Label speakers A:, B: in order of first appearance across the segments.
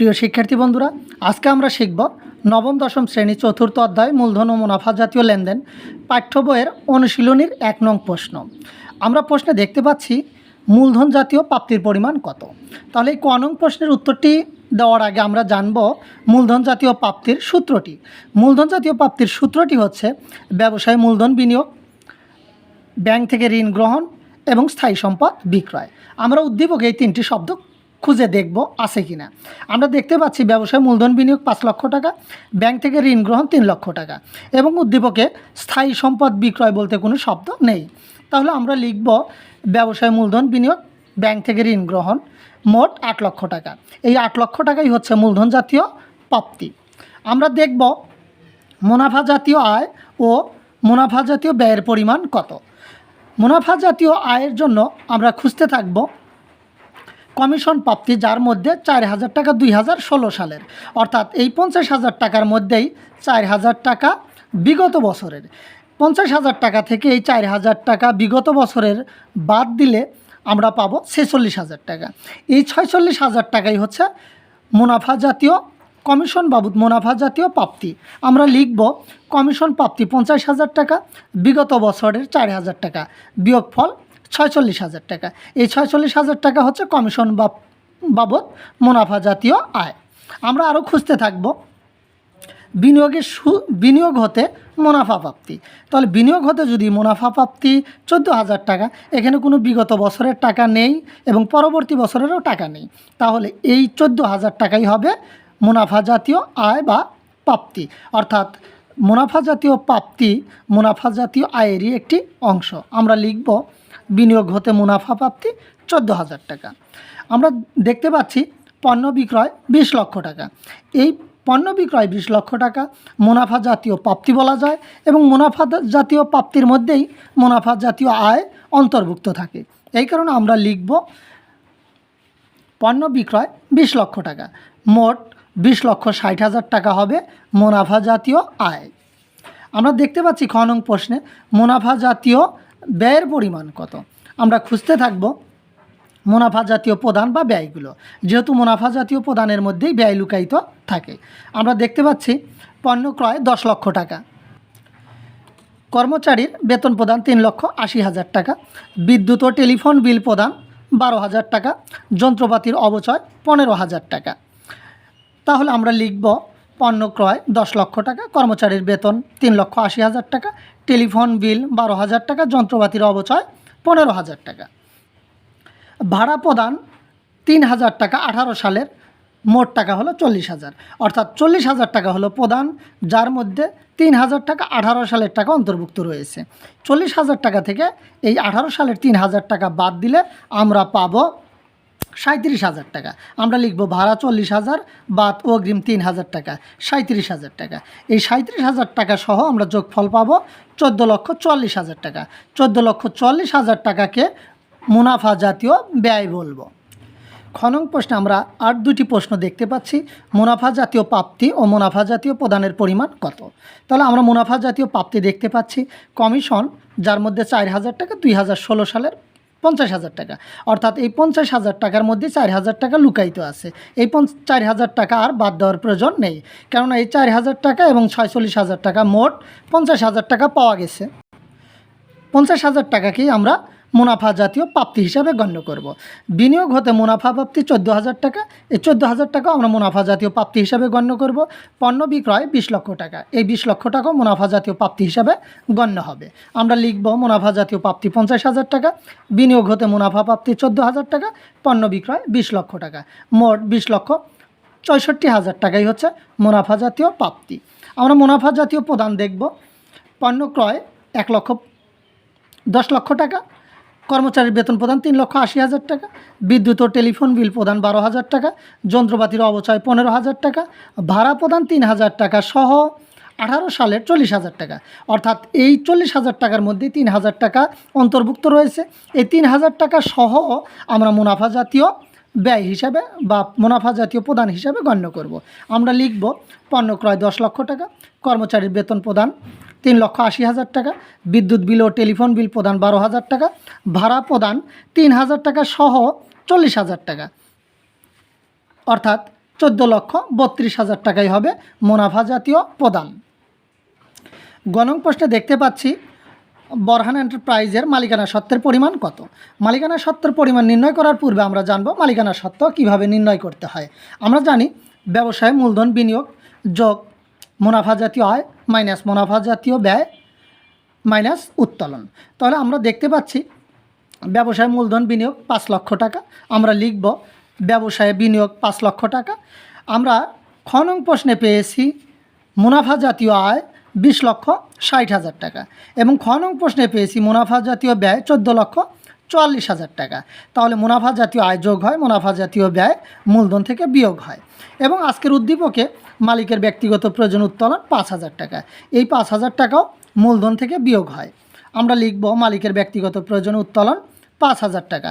A: প্রিয় শিক্ষার্থী বন্ধুরা, আজকে আমরা শিখব নবম, দশম শ্রেণি, চতুর্থ অধ্যায়, মূলধন ও মুনাফা জাতীয় লেনদেন, পাঠ্য বইয়ের অনুশীলনীর এক নং প্রশ্ন। আমরা প্রশ্নে দেখতে পাচ্ছি মূলধন জাতীয় প্রাপ্তির পরিমাণ কত। তাহলে এই ক নং প্রশ্নের উত্তরটি দেওয়ার আগে আমরা জানব মূলধন জাতীয় প্রাপ্তির সূত্রটি। মূলধন জাতীয় প্রাপ্তির সূত্রটি হচ্ছে ব্যবসায় মূলধন বিনিয়োগ, ব্যাংক থেকে ঋণ গ্রহণ এবং স্থায়ী সম্পদ বিক্রয়। আমরা উদ্দীপকে এই তিনটি শব্দ খুঁজে দেখব আছে কি না আমরা দেখতে পাচ্ছি ব্যবসায় মূলধন বিনিয়োগ পাঁচ লক্ষ টাকা, ব্যাংক থেকে ঋণ গ্রহণ তিন লক্ষ টাকা এবং উদ্দীপকে স্থায়ী সম্পদ বিক্রয় বলতে কোনো শব্দ নেই। তাহলে আমরা লিখব ব্যবসায় মূলধন বিনিয়োগ, ব্যাংক থেকে ঋণ গ্রহণ মোট আট লক্ষ টাকা। এই আট লক্ষ টাকাই হচ্ছে মূলধন জাতীয় প্রাপ্তি। আমরা দেখব মুনাফা জাতীয় আয় ও মুনাফা জাতীয় ব্যয়ের পরিমাণ কত। মুনাফা জাতীয় আয়ের জন্য আমরা খুঁজতে থাকব কমিশন প্রাপ্তি যার মধ্যে চার হাজার টাকা দুই হাজার ষোলো সালের। অর্থাৎ এই পঞ্চাশ হাজার টাকার মধ্যেই চার হাজার টাকা বিগত বছরের। পঞ্চাশ হাজার টাকা থেকে এই চার হাজার টাকা বিগত বছরের বাদ দিলে আমরা পাবো ছেচল্লিশ হাজার টাকা। এই ছয়চল্লিশ হাজার টাকাই হচ্ছে মুনাফা জাতীয় কমিশন বাবদ মুনাফা জাতীয় প্রাপ্তি। আমরা লিখব কমিশন প্রাপ্তি পঞ্চাশ হাজার টাকা, বিগত বছরের চার হাজার টাকা। বিয়োগফল ছয়চল্লিশ হাজার টাকা। এই ছয়চল্লিশ হাজার টাকা হচ্ছে কমিশন বাবদ মুনাফা জাতীয় আয়। আমরা আরও খুঁজতে থাকব বিনিয়োগের সু, বিনিয়োগ হতে মুনাফা প্রাপ্তি। তাহলে বিনিয়োগ হতে যদি মুনাফা প্রাপ্তি চোদ্দ হাজার টাকা, এখানে কোনো বিগত বছরের টাকা নেই এবং পরবর্তী বছরেরও টাকা নেই। তাহলে এই চোদ্দ হাজার টাকাই হবে মুনাফা জাতীয় আয় বা প্রাপ্তি। অর্থাৎ মুনাফা জাতীয় প্রাপ্তি, মুনাফা জাতীয় আয়েরই একটি অংশ। আমরা লিখব বিনিয়োগ হতে মুনাফা প্রাপ্তি চোদ্দ হাজার টাকা। আমরা দেখতে পাচ্ছি পণ্য বিক্রয় বিশ লক্ষ টাকা। এই পণ্য বিক্রয় বিশ লক্ষ টাকা মুনাফা জাতীয় প্রাপ্তি বলা যায় এবং মুনাফা জাতীয় প্রাপ্তির মধ্যেই মুনাফা জাতীয় আয় অন্তর্ভুক্ত থাকে। এই কারণে আমরা লিখব পণ্য বিক্রয় বিশ লক্ষ টাকা। মোট বিশ লক্ষ ষাট হাজার টাকা হবে মুনাফা জাতীয় আয়। আমরা দেখতে পাচ্ছি খ নং প্রশ্নে, মুনাফা জাতীয় ব্যয়ের পরিমাণ কত? আমরা খুঁজতে থাকব মুনাফা জাতীয় প্রদান বা ব্যয়গুলো। যেহেতু মুনাফা জাতীয় প্রদানের মধ্যেই ব্যয় লুকায়িত থাকে। আমরা দেখতে পাচ্ছি পণ্য ক্রয় দশ লক্ষ টাকা। কর্মচারীর বেতন প্রদান তিন লক্ষ আশি হাজার টাকা। বিদ্যুৎ ও টেলিফোন বিল প্রদান বারো হাজার টাকা। যন্ত্রপাতির অবচয় পনেরো হাজার টাকা। তাহলে আমরা লিখব পণ্য ক্রয় দশ লক্ষ টাকা, কর্মচারীর বেতন তিন লক্ষ আশি হাজার টাকা, টেলিফোন বিল বারো হাজার টাকা, যন্ত্রপাতির অবচয় পনেরো হাজার টাকা। ভাড়া প্রদান তিন হাজার টাকা আঠারো সালের, মোট টাকা হলো চল্লিশ হাজার। অর্থাৎ চল্লিশ হাজার টাকা হলো প্রদান, যার মধ্যে তিন হাজার টাকা আঠারো সালের টাকা অন্তর্ভুক্ত রয়েছে। চল্লিশ হাজার টাকা থেকে এই আঠারো সালের তিন হাজার টাকা বাদ দিলে আমরা পাবো সাঁত্রিশ হাজার টাকা। আমরা লিখব ভাড়া চল্লিশ হাজার, বাদ অগ্রিম তিন হাজার টাকা, সাঁত্রিশ হাজার টাকা। এই সাঁত্রিশ হাজার টাকা সহ আমরা যোগফল পাবো চোদ্দ লক্ষ চল্লিশ হাজার টাকা। চোদ্দ লক্ষ চল্লিশ হাজার টাকাকে মুনাফা জাতীয় ব্যয় বলব। খনন প্রশ্নে আমরা আর দুটি প্রশ্ন দেখতে পাচ্ছি। মুনাফা জাতীয় প্রাপ্তি ও মুনাফা জাতীয় প্রদানের পরিমাণ কত? তাহলে আমরা মুনাফা জাতীয় প্রাপ্তি দেখতে পাচ্ছি। কমিশন, যার মধ্যে চার হাজার টাকা, দুই হাজার ষোলো সালের পঞ্চাশ হাজার টাকা। অর্থাৎ এই পঞ্চাশ হাজার টাকার মধ্যে চার হাজার টাকা লুকায়িত আছে। এই চার হাজার টাকা আর বাদ দেওয়ার প্রয়োজন নেই। কেননা এই চার হাজার টাকা এবং ছয়চল্লিশ হাজার টাকা মোট পঞ্চাশ হাজার টাকা পাওয়া গেছে। পঞ্চাশ হাজার টাকাকেই আমরা মুনাফা জাতীয় প্রাপ্তি হিসাবে গণ্য করব। বিনিয়োগ হতে মুনাফা প্রাপ্তি চোদ্দ হাজার টাকা। এই চোদ্দ হাজার টাকা আমরা মুনাফা জাতীয় প্রাপ্তি হিসাবে গণ্য করব। পণ্য বিক্রয় বিশ লক্ষ টাকা। এই বিশ লক্ষ টাকাও মুনাফা জাতীয় প্রাপ্তি হিসাবে গণ্য হবে। আমরা লিখব মুনাফা জাতীয় প্রাপ্তি পঞ্চাশ হাজার টাকা, বিনিয়োগ হতে মুনাফা প্রাপ্তি চোদ্দ হাজার টাকা, পণ্য বিক্রয় বিশ লক্ষ টাকা। মোট বিশ লক্ষ চৌষট্টি হাজার টাকাই হচ্ছে মুনাফা জাতীয় প্রাপ্তি। আমরা মুনাফা জাতীয় প্রদান দেখব। পণ্য ক্রয় এক লক্ষ দশ লক্ষ টাকা কর্মচারীর বেতন প্রদান তিন লক্ষ আশি হাজার টাকা, বিদ্যুৎ ও টেলিফোন বিল প্রদান বারো হাজার টাকা, যন্ত্রপাতির অবচয় পনেরো হাজার টাকা, ভাড়া প্রদান তিন হাজার টাকা সহ আঠারো সালের চল্লিশ হাজার টাকা অর্থাৎ এই চল্লিশ হাজার টাকার মধ্যে তিন হাজার টাকা অন্তর্ভুক্ত রয়েছে এই তিন হাজার টাকা সহ আমরা মুনাফা জাতীয় ব্যয় হিসাবে বা মুনাফা জাতীয় প্রদান হিসাবে গণ্য করব। আমরা লিখব পণ্য ক্রয় দশ লক্ষ টাকা, কর্মচারীর বেতন প্রদান তিন লক্ষ আশি হাজার টাকা, বিদ্যুৎ বিল ও টেলিফোন বিল প্রদান বারো হাজার টাকা, ভাড়া প্রদান তিন হাজার টাকা সহ চল্লিশ হাজার টাকা। অর্থাৎ চোদ্দ লক্ষ বত্রিশ হাজার টাকাই হবে মুনাফা জাতীয় প্রদান। গণং প্রশ্নে দেখতে পাচ্ছি, বরহান এন্টারপ্রাইজের মালিকানা সত্ত্বের পরিমাণ কত? মালিকানা সত্ত্বের পরিমাণ নির্ণয় করার পূর্বে আমরা জানব মালিকানা সত্ত্ব কীভাবে নির্ণয় করতে হয়। আমরা জানি ব্যবসায় মূলধন বিনিয়োগ যোগ মুনাফা জাতীয় আয় মাইনাস মুনাফা জাতীয় ব্যয় মাইনাস উত্তোলন। তাহলে আমরা দেখতে পাচ্ছি ব্যবসায় মূলধন বিনিয়োগ পাঁচ লক্ষ টাকা। আমরা লিখব ব্যবসায় বিনিয়োগ পাঁচ লক্ষ টাকা। আমরা খ নং প্রশ্নে পেয়েছি মুনাফা জাতীয় আয় বিশ লক্ষ ষাট হাজার টাকা। এবং খ নং প্রশ্নে পেয়েছি মুনাফা জাতীয় ব্যয় চোদ্দ লক্ষ চুয়াল্লিশ হাজার টাকা। তাহলে মুনাফা জাতীয় আয় যোগ হয়, মুনাফা জাতীয় ব্যয় মূলধন থেকে বিয়োগ হয়। এবং আজকের উদ্দীপকে মালিকের ব্যক্তিগত প্রয়োজন উত্তোলন পাঁচ হাজার টাকা। এই পাঁচ হাজার টাকাও মূলধন থেকে বিয়োগ হয়। আমরা লিখব মালিকের ব্যক্তিগত প্রয়োজন উত্তোলন পাঁচ হাজার টাকা।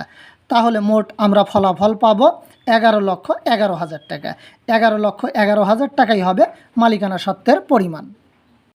A: তাহলে মোট আমরা ফলাফল পাবো এগারো লক্ষ এগারো হাজার টাকা। এগারো লক্ষ এগারো হাজার টাকাই হবে মালিকানা সত্ত্বের পরিমাণ।